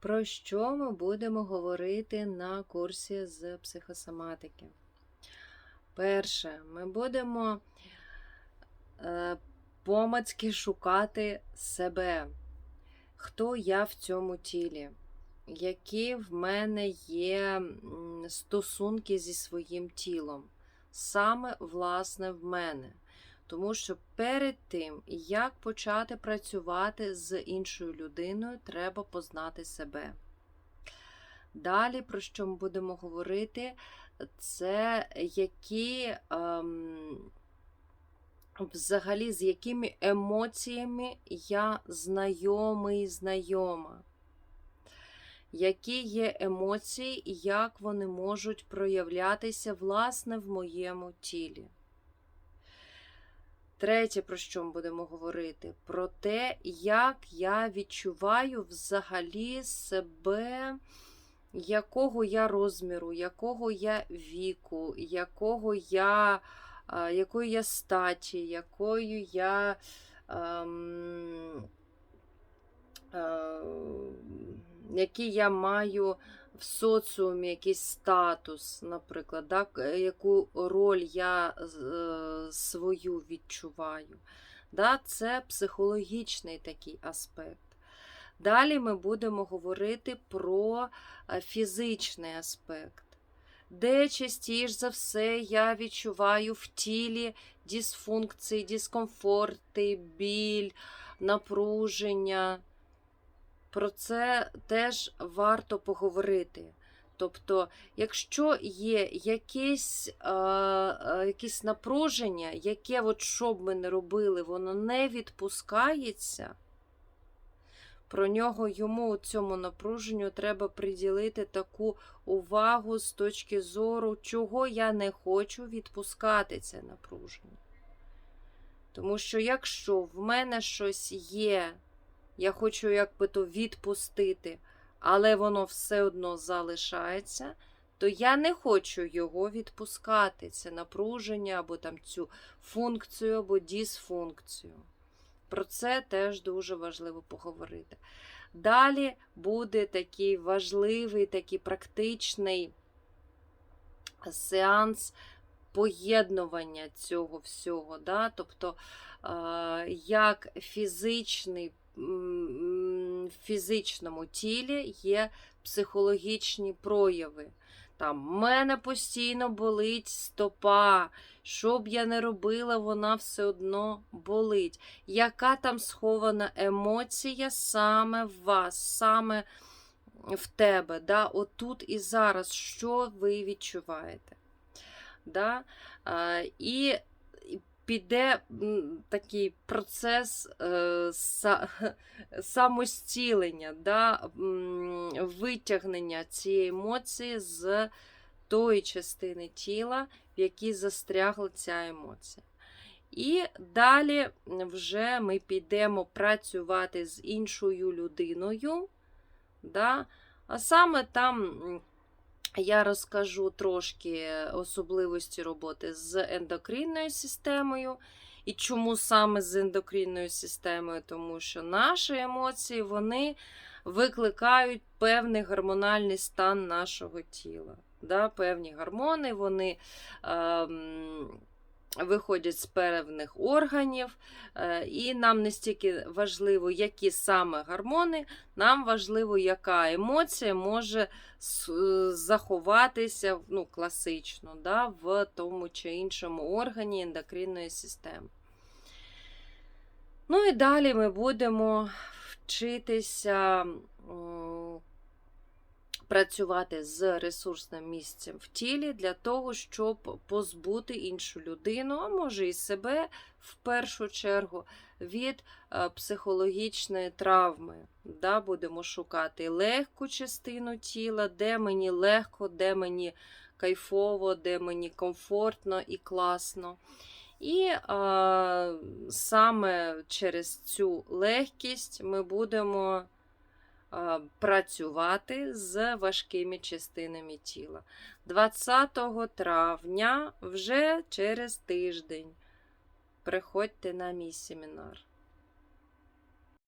Про що ми будемо говорити на курсі з психосоматики? Перше, ми будемо е, помацьки шукати себе, хто я в цьому тілі, які в мене є стосунки зі своїм тілом, саме власне в мене. Тому що перед тим, як почати працювати з іншою людиною, треба познати себе. Далі, про що ми будемо говорити, це які ем, взагалі з якими емоціями я знайомий, знайома. Які є емоції і як вони можуть проявлятися власне в моєму тілі. Третє, про що ми будемо говорити, про те, як я відчуваю взагалі себе, якого я розміру, якого я віку, якого я, якої я статі, якою я. Ем, е, який я маю в соціумі якийсь статус, наприклад, да, яку роль я е, свою відчуваю. Да, Це психологічний такий аспект. Далі ми будемо говорити про е, фізичний аспект, де частіше за все я відчуваю в тілі дисфункції, дискомфорти, біль, напруження. Про це теж варто поговорити. Тобто, якщо є якесь, е, е, якесь напруження, яке, от що б ми не робили, воно не відпускається, про нього йому цьому напруженню треба приділити таку увагу з точки зору, чого я не хочу відпускати це напруження. Тому що якщо в мене щось є, я хочу якби то відпустити, але воно все одно залишається, то я не хочу його відпускати. Це напруження або там цю функцію або дисфункцію. Про це теж дуже важливо поговорити. Далі буде такий важливий, такий практичний сеанс поєднування цього всього. Да? Тобто, е, як фізичний фізичному тілі є психологічні прояви. Там, мене постійно болить стопа. Що б я не робила, вона все одно болить. Яка там схована емоція саме в вас, саме в тебе? Да? Отут і зараз, що ви відчуваєте? Да? І піде такий процес е, са, самостілення, да, витягнення цієї емоції з тої частини тіла, в якій застрягла ця емоція. І далі вже ми підемо працювати з іншою людиною. Да? А саме там я розкажу трошки особливості роботи з ендокринною системою. І чому саме з ендокринною системою? Тому що наші емоції вони викликають певний гормональний стан нашого тіла. Да? Певні гормони вони ем, виходять з певних органів, е, і нам не стільки важливо, які саме гормони, нам важливо, яка емоція може е, заховатися ну, класично да, в тому чи іншому органі ендокринної системи. Ну і далі ми будемо вчитися працювати з ресурсним місцем в тілі для того, щоб позбути іншу людину, а може і себе в першу чергу, від е, психологічної травми. Да, Будемо шукати легку частину тіла, де мені легко, де мені кайфово, де мені комфортно і класно. І е, саме через цю легкість ми будемо працювати з важкими частинами тіла. 20 травня, вже через тиждень, приходьте на мій семінар.